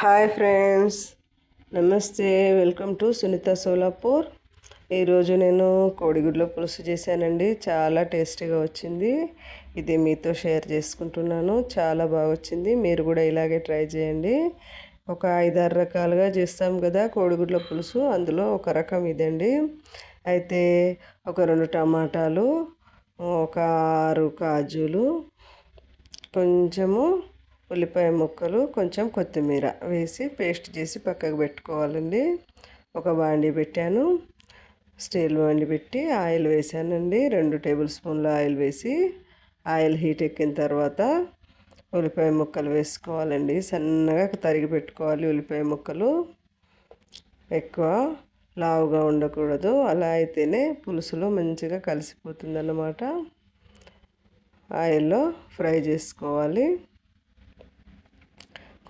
Hi friends నమస్తే. Welcome to Sunitha Solapur. ఈరోజు నేను కోడిగుడ్ల పులుసు చేశానండి. చాలా టేస్టీగా వచ్చింది. ఇది మీతో షేర్ చేసుకుంటున్నాను. చాలా బాగా వచ్చింది. మీరు కూడా ఇలాగే ట్రై చేయండి. ఒక ఐదారు రకాలుగా చేస్తాం కదా కోడిగుడ్ల పులుసు. అందులో ఒక రకం ఇదండి. అయితే ఒక రెండు టమాటాలు ఒక ఆరు కాజులు కొంచెము ఉల్లిపాయ ముక్కలు కొంచెం కొత్తిమీర వేసి పేస్ట్ చేసి పక్కకు పెట్టుకోవాలండి. ఒక బాండి పెట్టాను. స్టీల్ బాండి పెట్టి ఆయిల్ వేసానండి. రెండు టేబుల్ స్పూన్ల ఆయిల్ వేసి ఆయిల్ హీట్ ఎక్కిన తర్వాత ఉల్లిపాయ ముక్కలు వేసుకోవాలండి. సన్నగా తరిగి పెట్టుకోవాలి ఉల్లిపాయ ముక్కలు. ఎక్కువ లావుగా ఉండకూడదు. అలా అయితేనే పులుసులో మంచిగా కలిసిపోతుంది అన్నమాట ఆయిల్లో ఫ్రై చేసుకోవాలి.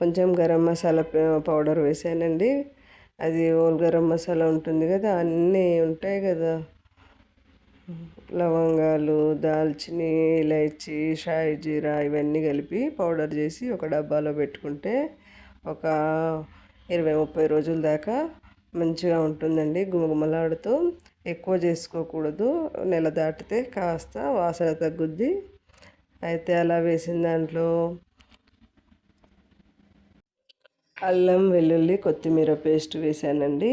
కొంచెం గరం మసాలా పౌడర్ వేసానండి. అది ఓల్ గరం మసాలా ఉంటుంది కదా అన్నీ ఉంటాయి కదా. లవంగాలు దాల్చిని ఇలైచి షాయి జీరా ఇవన్నీ కలిపి పౌడర్ చేసి ఒక డబ్బాలో పెట్టుకుంటే ఒక ఇరవై ముప్పై రోజుల దాకా మంచిగా ఉంటుందండి గుమగుమలాడుతూ. ఎక్కువ చేసుకోకూడదు. నెల దాటితే కాస్త వాసన తగ్గుద్ది. అయితే అలా వేసిన దాంట్లో అల్లం వెల్లుల్లి కొత్తిమీర పేస్ట్ వేసానండి.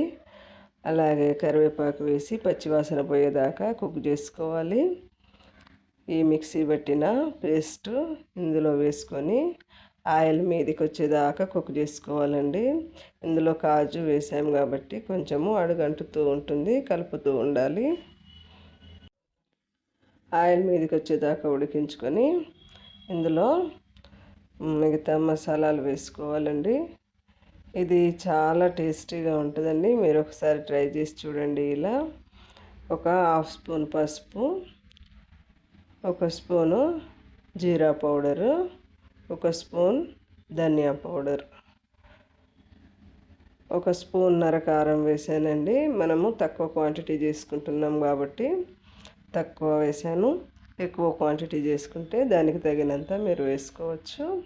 అలాగే కరివేపాకు వేసి పచ్చివాసన పోయేదాకా కుక్ చేసుకోవాలి. ఈ మిక్సీ పట్టిన పేస్ట్ ఇందులో వేసుకొని ఆయిల్ మీదకి వచ్చేదాకా కుక్ చేసుకోవాలండి. ఇందులో కాజు వేసాము కాబట్టి కొంచెము అడుగంటుతూ ఉంటుంది కలుపుతూ ఉండాలి. ఆయిల్ మీదకి వచ్చేదాకా ఉడికించుకొని ఇందులో మిగతా మసాలాలు వేసుకోవాలండి. ఇది చాలా టేస్టీగా ఉంటుందండి. మీరు ఒకసారి ట్రై చేసి చూడండి ఇలా. ఒక హాఫ్ స్పూన్ పసుపు ఒక స్పూను జీరా పౌడరు ఒక స్పూన్ ధనియా పౌడర్. ఒక స్పూన్ నరకారం వేసానండి. మనము తక్కువ క్వాంటిటీ చేసుకుంటున్నాం కాబట్టి తక్కువ వేసాను. ఎక్కువ క్వాంటిటీ చేసుకుంటే దానికి తగినంత మీరు వేసుకోవచ్చు.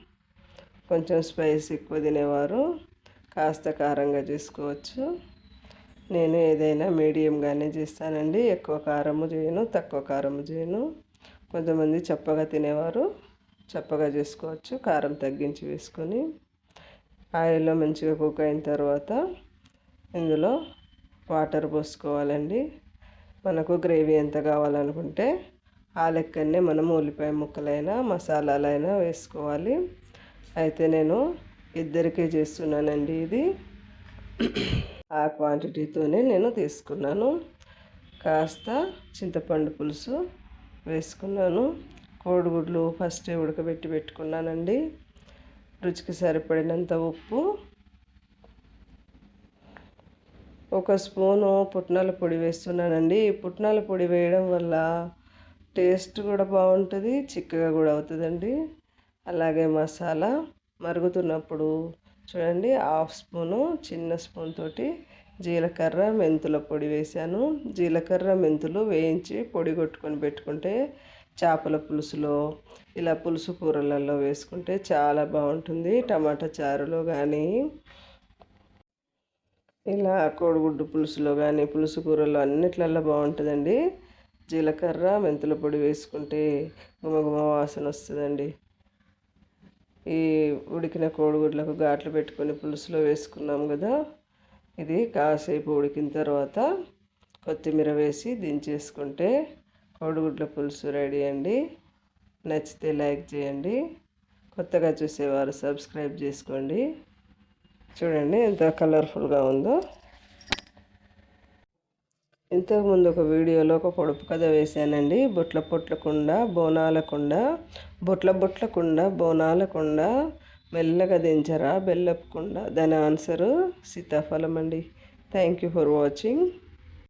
కొంచెం స్పైస్ ఎక్కువ తినేవారు. కాస్త కారంగా చేసుకోవచ్చు. నేను ఏదైనా మీడియంగానే చేస్తానండి. ఎక్కువ కారము చేయను తక్కువ కారము చేయను. కొంతమంది చప్పగా తినేవారు చప్పగా చేసుకోవచ్చు కారం తగ్గించి వేసుకొని. ఆయిల్లో మంచిగా కుక్ అయిన తర్వాత ఇందులో వాటర్ పోసుకోవాలండి. మనకు గ్రేవీ ఎంత కావాలనుకుంటే ఆ లెక్కనే మనం ఉల్లిపాయ ముక్కలైనా మసాలాలైనా వేసుకోవాలి. అయితే నేను ఇద్దరికే చేస్తున్నానండి ఇది. ఆ క్వాంటిటీతోనే నేను తీసుకున్నాను. కాస్త చింతపండు పులుసు వేసుకున్నాను. కోడిగుడ్లు ఫస్టే ఉడకబెట్టి పెట్టుకున్నానండి. రుచికి సరిపడినంత ఉప్పు. ఒక స్పూను పుట్నాల పొడి వేస్తున్నానండి. పుట్నాల పొడి వేయడం వల్ల టేస్ట్ కూడా బాగుంటుంది చిక్కగా కూడా అవుతుందండి. అలాగే మసాలా. మరుగుతున్నప్పుడు చూడండి హాఫ్ స్పూను చిన్న స్పూన్ తోటి జీలకర్ర మెంతుల పొడి వేసాను జీలకర్ర మెంతులు వేయించి పొడి కొట్టుకొని పెట్టుకుంటే చేపల పులుసులో ఇలా పులుసు కూరలలో వేసుకుంటే చాలా బాగుంటుంది. టమాటా చారులో కానీ ఇలా కోడిగుడ్డు పులుసులో కానీ పులుసు కూరలో అన్నిట్లలో బాగుంటుందండి. జీలకర్ర మెంతుల పొడి వేసుకుంటే గుమగుమ వాసన వస్తుందండి. ఈ ఉడికిన కోడిగుడ్లకు ఘాట్లు పెట్టుకొని పులుసులో వేసుకున్నాం కదా. ఇది కాసేపు ఉడికిన తర్వాత కొత్తిమీర వేసి దించేసుకుంటే కోడిగుడ్ల పులుసు రెడీ అండి. నచ్చితే లైక్ చేయండి. కొత్తగా చూసేవారు సబ్స్క్రైబ్ చేసుకోండి. చూడండి ఎంత కలర్ఫుల్గా ఉందో. ఇంతకుముందు ఒక వీడియోలో ఒక పొడుపు కథ వేశానండి. బొట్ల పొట్లకుండా బోనాల కుండ బొట్ల బొట్ల కుండ బోనాల కుండ మెల్లగా దించరా బెల్లపు కుండ దాని ఆన్సరు సీతాఫలం అండి థ్యాంక్ యూ ఫర్ వాచింగ్.